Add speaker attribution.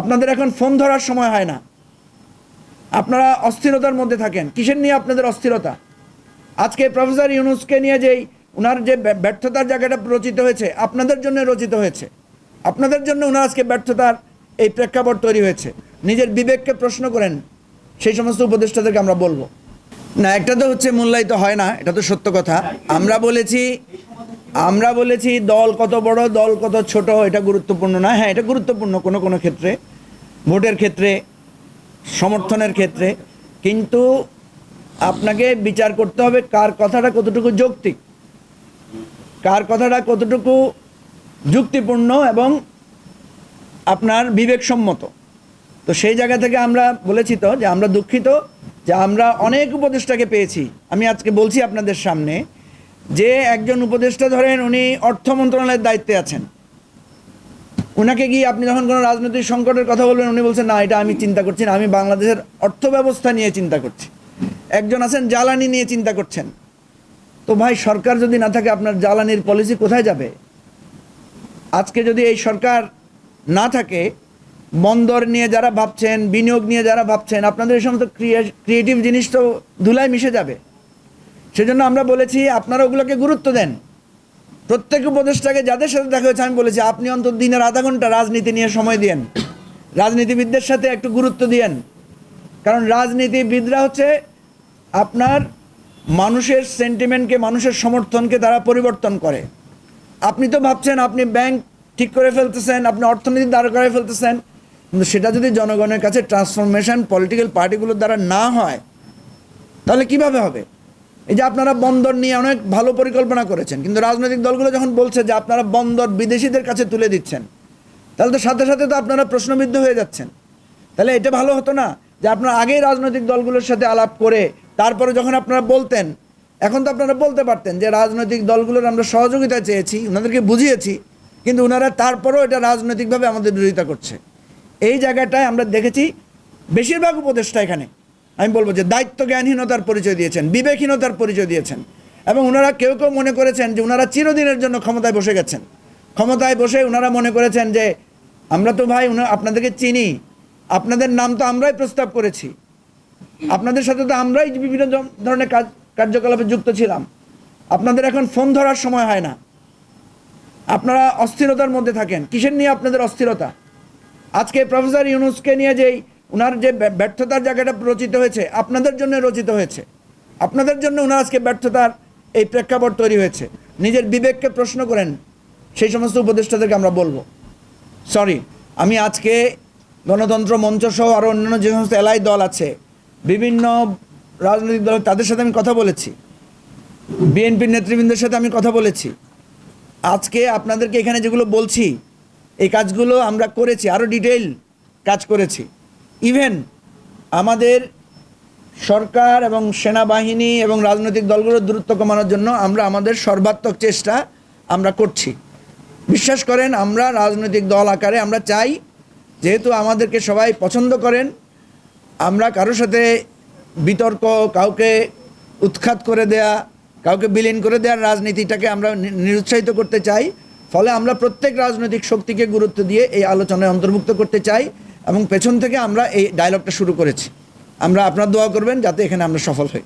Speaker 1: আপনাদের এখন ফোন ধরার সময় হয় না। আপনারা অস্থিরতার মধ্যে থাকেন। কিসের নিয়ে আপনাদের অস্থিরতা? আজকে প্রফেসর ইউনুসকে নিয়ে যেই ওনার যে ব্যর্থতার জায়গাটা রচিত হয়েছে, আপনাদের জন্য রচিত হয়েছে। আপনাদের জন্য ওনার আজকে ব্যর্থতার এই প্রেক্ষাপট তৈরি হয়েছে। নিজের বিবেককে প্রশ্ন করেন, সেই সমস্ত উপদেষ্টাদেরকে আমরা বলব। না, একটা তো হচ্ছে, মূল্যায়িত হয় না, এটা তো সত্য কথা। আমরা বলেছি আমরা বলেছি দল কত বড়, দল কত ছোট, এটা গুরুত্বপূর্ণ না হ্যাঁ এটা গুরুত্বপূর্ণ কোনো কোনো ক্ষেত্রে, ভোটের ক্ষেত্রে, সমর্থনের ক্ষেত্রে। কিন্তু আপনাকে বিচার করতে হবে কার কথাটা কতটুকু যৌক্তিক, কার কথাটা কতটুকু যুক্তিপূর্ণ এবং আপনার বিবেকসম্মত। তো সেই জায়গা থেকে আমরা বলেছি তো যে আমরা দুঃখিত যে আমরা অনেক উপদেষ্টাকে পেয়েছি। আমি আজকে বলছি আপনাদের সামনে যে একজন উপদেষ্টা ধরেন উনি অর্থ মন্ত্রণালয়ের দায়িত্বে আছেন। ওনাকে গিয়ে আপনি যখন কোনো রাজনৈতিক সংকটের কথা বলবেন, উনি বলছেন, না, এটা আমি চিন্তা করছি না, আমি বাংলাদেশের অর্থ ব্যবস্থা নিয়ে চিন্তা করছি। একজন আছেন, জ্বালানি নিয়ে চিন্তা করছেন। তো ভাই, সরকার যদি না থাকে, আপনার জ্বালানির পলিসি কোথায় যাবে? আজকে যদি এই সরকার না থাকে, বন্দর নিয়ে যারা ভাবছেন, বিনিয়োগ নিয়ে যারা ভাবছেন, আপনাদের এই সমস্ত ক্রিয়েটিভ জিনিস তো ধুলায় মিশে যাবে। সেজন্য আমরা বলেছি, আপনারা ওগুলোকে গুরুত্ব দেন। প্রত্যেক উপদেষ্টাকে যাদের সাথে দেখা হয়েছে, আমি বলেছি, আপনি অন্তত দিনের আধা ঘণ্টা রাজনীতি নিয়ে সময় দিয়েন। রাজনীতিবিদদের সাথে একটু গুরুত্ব দিয়েন। কারণ রাজনীতিবিদরা হচ্ছে আপনার মানুষের সেন্টিমেন্টকে মানুষের সমর্থনকে তারা পরিবর্তন করে। আপনি তো ভাবছেন, আপনি ব্যাংক ঠিক করে ফেলতেছেন, আপনি অর্থনীতি দাঁড় করে ফেলতেছেন। কিন্তু সেটা যদি জনগণের কাছে ট্রান্সফরমেশন পলিটিক্যাল পার্টিগুলোর দ্বারা না হয়, তাহলে কীভাবে হবে? এই যে আপনারা বন্দর নিয়ে অনেক ভালো পরিকল্পনা করেছেন, কিন্তু রাজনৈতিক দলগুলো যখন বলছে যে আপনারা বন্দর বিদেশিদের কাছে তুলে দিচ্ছেন, তাহলে তো সাথে সাথে তো আপনারা প্রশ্নবিদ্ধ হয়ে যাচ্ছেন। তাহলে এটা ভালো হতো না যে আপনারা আগেই রাজনৈতিক দলগুলোর সাথে আলাপ করে তারপরে যখন আপনারা বলতেন, এখন তো আপনারা বলতে পারতেন যে রাজনৈতিক দলগুলোর আমরা সহযোগিতা চেয়েছি, ওনাদেরকে বুঝিয়েছি, কিন্তু ওনারা তারপরেও এটা রাজনৈতিকভাবে আমাদের বিরোধিতা করছে। এই জায়গাটায় আমরা দেখেছি, বেশিরভাগ উপদেষ্টা এখানে আমি বলব যে দায়িত্ব জ্ঞানহীনতার পরিচয় দিয়েছেন, বিবেকহীনতার পরিচয় দিয়েছেন। এবং ওনারা কেউ কেউ মনে করেছেন যে ওনারা চিরদিনের জন্য ক্ষমতায় বসে গেছেন। ক্ষমতায় বসে ওনারা মনে করেছেন যে আমরা তো ভাই আপনাদেরকে চিনি, আপনাদের নাম তো আমরাই প্রস্তাব করেছি। আপনাদের সাথে তো আমরাই বিভিন্ন ধরনের কাজ কার্যকলাপে যুক্ত ছিলাম। আপনাদের এখন ফোন ধরার সময় হয় না। আপনারা অস্থিরতার মধ্যে থাকেন। কিসের নিয়ে আপনাদের অস্থিরতা? আজকে প্রফেসর ইউনুসকে নিয়ে যেই ওনার যে ব্যর্থতার জায়গাটা রচিত হয়েছে, আপনাদের জন্য রচিত হয়েছে। আপনাদের জন্য ওনার আজকে ব্যর্থতার এই প্রেক্ষাপট তৈরি হয়েছে। নিজের বিবেককে প্রশ্ন করেন, সেই সমস্ত উপদেষ্টাদেরকে আমরা বলব। সরি আমি আজকে গণতন্ত্র মঞ্চ সহ আরও অন্যান্য যে সমস্ত এলাই দল আছে, বিভিন্ন রাজনৈতিক দল, তাদের সাথে আমি কথা বলেছি। বিএনপির নেতৃবৃন্দের সাথে আমি কথা বলেছি। আজকে আপনাদেরকে এখানে যেগুলো বলছি, এই কাজগুলো আমরা করেছি আরও ডিটেইল কাজ করেছি। ইভেন আমাদের সরকার এবং সেনাবাহিনী এবং রাজনৈতিক দলগুলোর দূরত্ব কমানোর জন্য আমরা আমাদের সর্বাত্মক চেষ্টা আমরা করছি। বিশ্বাস করেন, আমরা রাজনৈতিক দল আকারে আমরা চাই, যেহেতু আমাদেরকে সবাই পছন্দ করেন, আমরা কারোর সাথে বিতর্ক, কাউকে উৎখাত করে দেয়া, কাউকে বিলীন করে দেওয়ার রাজনীতিটাকে আমরা নিরুৎসাহিত করতে চাই, ফলে আমরা প্রত্যেক রাজনৈতিক শক্তিকে গুরুত্ব দিয়ে এই আলোচনায় অন্তর্ভুক্ত করতে চাই। এবং পেছন থেকে আমরা এই ডায়লগটা শুরু করেছি। আমরা আপনার দোয়া করবেন যাতে এখানে আমরা সফল হই।